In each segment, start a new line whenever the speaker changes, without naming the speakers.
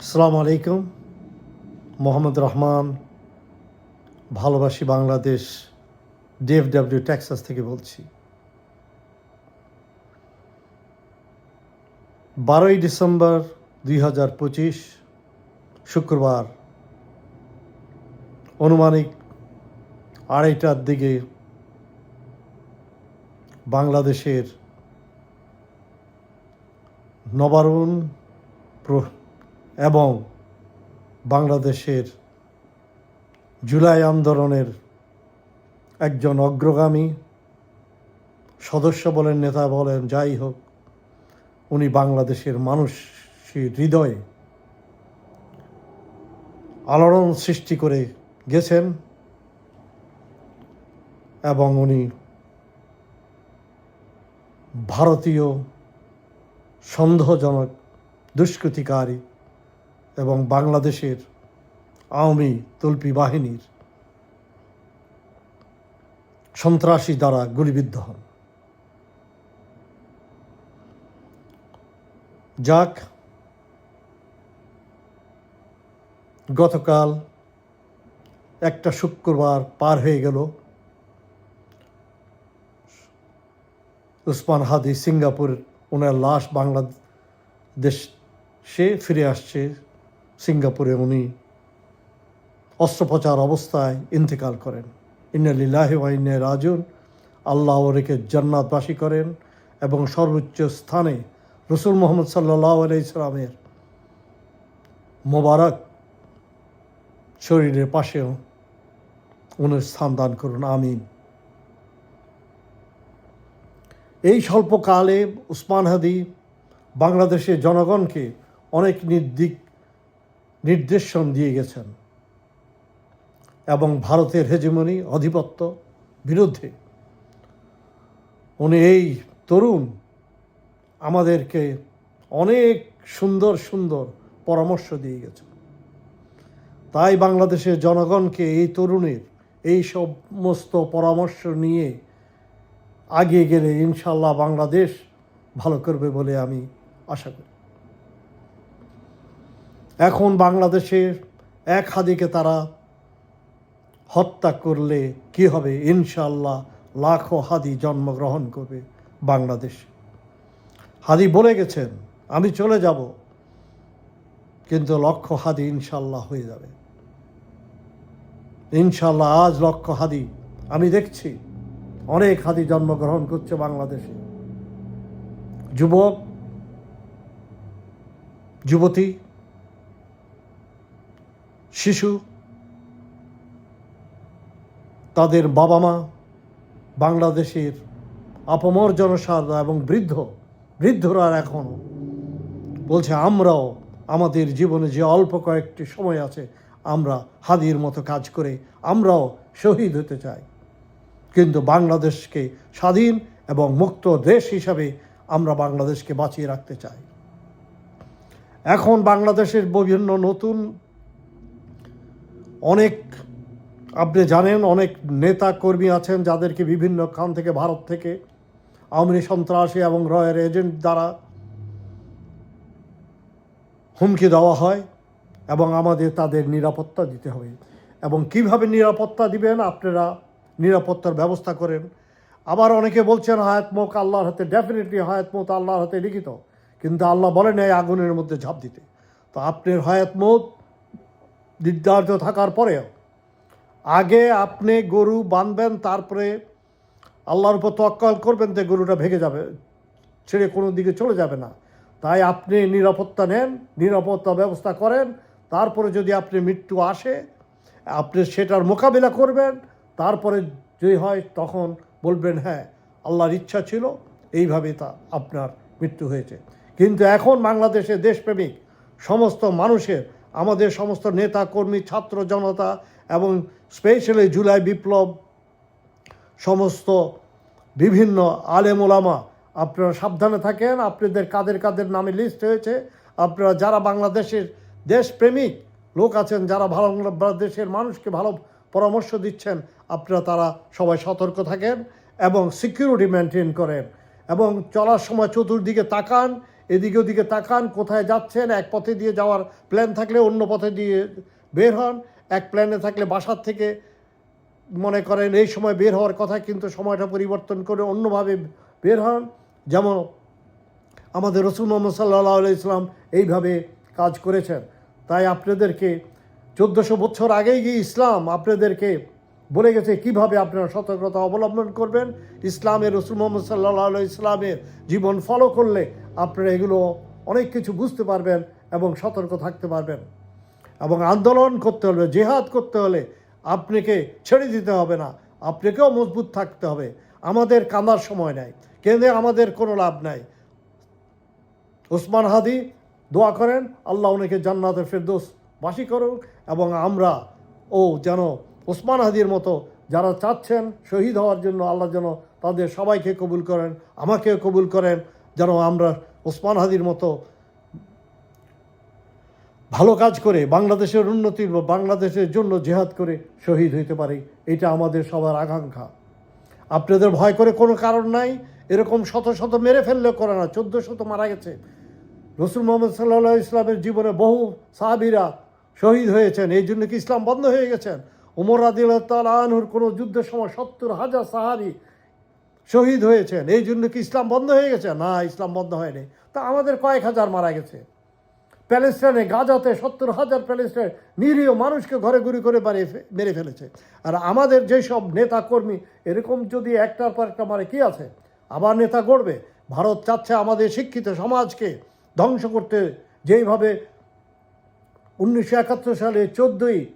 আসসালামু আলাইকুম মোহাম্মদ রহমান, ভালোবাসি বাংলাদেশ ডিএফডব্লিউ টেক্সাস থেকে বলছি। বারোই ডিসেম্বর দুই হাজার পঁচিশ, শুক্রবার অনুমানিক আড়াইটার দিকে বাংলাদেশের নবারুণ প্র- এবং বাংলাদেশের জুলাই আন্দোলনের একজন অগ্রগামী সদস্য বলেন, নেতা বলেন, যাই হোক, উনি বাংলাদেশের মানুষের হৃদয়ে আলোড়ন সৃষ্টি করে গেছেন এবং উনি ভারতীয় সন্দেহজনক, দুষ্কৃতিকারী এবং বাংলাদেশের আওয়ামী তল্পি বাহিনীর সন্ত্রাসী দ্বারা গুলিবিদ্ধ হন। যাক, গতকাল একটা শুক্রবার পার হয়ে গেল। উসমান হাদি সিঙ্গাপুর ওনার লাশ বাংলাদেশ সে ফিরে আসছে। সিঙ্গাপুরে উনি অস্ত্রোপচার অবস্থায় ইন্তেকাল করেন। ইন্নালিল্লাহি ওয়াইন্নে রাজুন আল্লাহ ওরেকে জান্নাতবাসী করেন এবং সর্বোচ্চ স্থানে রসুল মোহাম্মদ সাল্লাহ ইসলামের মোবারক শরীরের পাশেও উনার স্থান দান করুন, আমিন। এই স্বল্পকালে উসমান হাদি বাংলাদেশের জনগণকে অনেক নির্দিক নির্দেশন দিয়ে গেছেন। এবং ভারতের হেজেমনি আধিপত্য বিরুদ্ধে উনি এই তরুণ আমাদেরকে অনেক সুন্দর সুন্দর পরামর্শ দিয়ে গেছেন। তাই বাংলাদেশের জনগণকে এই তরুণের এই সমস্ত পরামর্শ নিয়ে আগিয়ে গেলে ইনশাল্লাহ বাংলাদেশ ভালো করবে বলে আমি আশা করি। এখন বাংলাদেশের এক হাদিকে তারা হত্যা করলে কি হবে? ইনশাল্লাহ লাখো হাদি জন্মগ্রহণ করবে বাংলাদেশে। হাদি বলে গেছেন, আমি চলে যাব, কিন্তু লক্ষ হাদি ইনশাল্লাহ হয়ে যাবে। ইনশাল্লাহ আজ লক্ষ হাদি, আমি দেখছি অনেক হাদি জন্মগ্রহণ করছে বাংলাদেশে। যুবক, যুবতী শিশু, তাদের বাবা মা বাংলাদেশের আপমর জনসাধারণ এবং বৃদ্ধ, বৃদ্ধরা এখনও বলছে, আমরাও আমাদের জীবনে যে অল্প কয়েকটি সময় আছে, আমরা হাদির মতো কাজ করে আমরাও শহীদ হতে চাই। কিন্তু বাংলাদেশকে স্বাধীন এবং মুক্ত দেশ হিসাবে আমরা বাংলাদেশকে বাঁচিয়ে রাখতে চাই। এখন বাংলাদেশের বিভিন্ন নতুন অনেক আপনি জানেন, অনেক নেতা কর্মী আছেন যাদেরকে বিভিন্ন খান থেকে, ভারত থেকে, আওয়ামী সন্ত্রাসী এবং রয়ের এজেন্ট দ্বারা হুমকি দেওয়া হয় এবং আমাদের তাদের নিরাপত্তা দিতে হবে। এবং কীভাবে নিরাপত্তা দিবেন আপনারা নিরাপত্তার ব্যবস্থা করেন। আবার অনেকে বলছেন, হায়াত মুখ আল্লাহর হাতে ডেফিনেটলি হায়াত মত আল্লাহর হাতে লিখিত। কিন্তু আল্লাহ বলেন, এই আগুনের মধ্যে ঝাঁপ দিতে। তো আপনার হায়াত মত নির্ধারিত থাকার পরেও, আগে আপনি গরু বাঁধবেন তারপরে আল্লাহর উপর তোয়াক্কাল করবেন যে গরুটা ভেঙে যাবে, ছেড়ে কোনো দিকে চলে যাবে না। তাই আপনি নিরাপত্তা নেন, নিরাপত্তা ব্যবস্থা করেন, তারপরে যদি আপনি মৃত্যু আসে, আপনি সেটার মোকাবিলা করবেন, তারপরে যদি হয় তখন বলবেন হ্যাঁ আল্লাহর ইচ্ছা ছিল এইভাবে তা আপনার মৃত্যু হয়েছে। কিন্তু এখন বাংলাদেশে দেশপ্রেমিক, সমস্ত মানুষের আমাদের সমস্ত নেতা কর্মী ছাত্র জনতা এবং স্পেশালি জুলাই বিপ্লব সমস্ত বিভিন্ন আলেম ওলামা, আপনারা সাবধানে থাকেন, আপনাদের কাদের কাদের নামে লিস্ট হয়েছে, আপনারা যারা বাংলাদেশের দেশপ্রেমিক লোক আছেন, যারা ভালো দেশের মানুষকে ভালো পরামর্শ দিচ্ছেন, আপনারা তারা সবাই সতর্ক থাকেন এবং সিকিউরিটি মেনটেন করেন এবং চলার সময় চতুর্দিকে তাকান এদিকে ওদিকে তাকান, কোথায় যাচ্ছেন? এক পথে দিয়ে যাওয়ার প্ল্যান থাকলে অন্য পথে দিয়ে বের হন। এক প্ল্যানে থাকলে বাসার থেকে মনে করেন এই সময় বের হওয়ার কথা, কিন্তু সময়টা পরিবর্তন করে অন্যভাবে বের হন। যেমন আমাদের রসুল মোহাম্মদ সাল্লাহ ইসলাম এইভাবে কাজ করেছেন। তাই আপনাদেরকে চোদ্দোশো বছর আগেই গিয়ে ইসলাম, আপনাদেরকে বলে গেছে, কীভাবে আপনারা সতর্কতা অবলম্বন করবেন? ইসলামের রসুল মোহাম্মদ সাল্লাহ ইসলামের জীবন ফলো করলে আপনারা এগুলো অনেক কিছু বুঝতে পারবেন এবং সতর্ক থাকতে পারবেন। এবং আন্দোলন করতে হলে, জেহাদ করতে হলে আপনাকে ছেড়ে দিতে হবে না, আপনাকেও মজবুত থাকতে হবে। আমাদের কামার সময় নাই, কেন্দ্রে আমাদের কোনো লাভ নাই। ওসমান হাদি, দোয়া করেন, আল্লাহ ওনাকে জান্নাতের ফেরদোস বাসি করুক এবং আমরা ও যেন ওসমান হাদির মতো যারা চাচ্ছেন শহীদ হওয়ার জন্য আল্লাহ যেন তাদের সবাইকে কবুল করেন, আমাকেও কবুল করেন, যেন আমরা ওসমান হাদির মতো ভালো কাজ করে বাংলাদেশের উন্নতির বা বাংলাদেশের জন্য জেহাদ করে শহীদ হইতে পারি, এটা আমাদের সবার আকাঙ্ক্ষা। আপনাদের ভয় করে কোনো কারণ নাই, এরকম শত শত মেরে ফেললেও করে না, চোদ্দ শত মারা গেছে। রসুল মোহাম্মদ সাল্লাহ ইসলামের জীবনে বহু সাহাবিরা শহীদ হয়েছেন, এই জন্য কি ইসলাম বন্ধ হয়ে গেছেন? উমর আদিল্লাহ আনহুর কোনো যুদ্ধের সময় সত্তর হাজার সাহাবি শহীদ হয়েছেন। এই জন্য কি ইসলাম বন্ধ হয়ে গেছে? না, ইসলাম বন্ধ হয়নি। তা আমাদের কয়েক হাজার মারা গেছে। প্যালেস্টাইনে গাজাতে সত্তর হাজার প্যালেস্টাইন নিরীহ মানুষকে ঘরে ঘুরি করে ফে- মেরে ফেলেছে। আর আমাদের যেসব নেতা কর্মী এরকম যদি একটার পর একটা মারে, কি আছে? আবার নেতা গড়বে। ভারত চাচ্ছে আমাদের শিক্ষিত সমাজকে ধ্বংস করতে। যেইভাবে উনিশশো একাত্তর সালে চোদ্দোই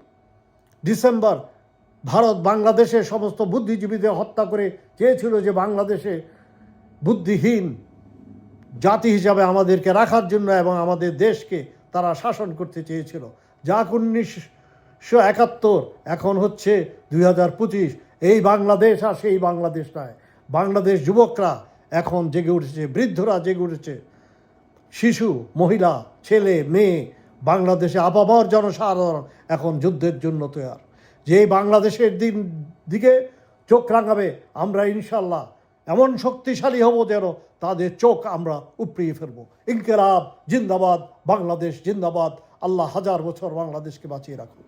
ডিসেম্বর, ভারত বাংলাদেশের সমস্ত বুদ্ধিজীবীদের হত্যা করে চেয়েছিল যে বাংলাদেশে বুদ্ধিহীন জাতি হিসাবে আমাদেরকে রাখার জন্য এবং আমাদের দেশকে তারা শাসন করতে চেয়েছিল। যাক উনিশশো একাত্তর, এখন হচ্ছে দুই হাজার পঁচিশ। এই বাংলাদেশ আর সেই বাংলাদেশ নয়। বাংলাদেশ যুবকরা এখন জেগে উঠেছে, বৃদ্ধরা জেগে উঠেছে। শিশু, মহিলা, ছেলে, মেয়ে বাংলাদেশে আপামর জনসাধারণ এখন যুদ্ধের জন্য তৈয়ার। যে বাংলাদেশের দিন দিকে চোখ রাঙাবে, আমরা ইনশাল্লাহ এমন শক্তিশালী হব যেন তাদের চোখ আমরা উপড়িয়ে ফেলব। ইনকেরাব জিন্দাবাদ, বাংলাদেশ জিন্দাবাদ। আল্লাহ হাজার বছর বাংলাদেশকে বাঁচিয়ে রাখুন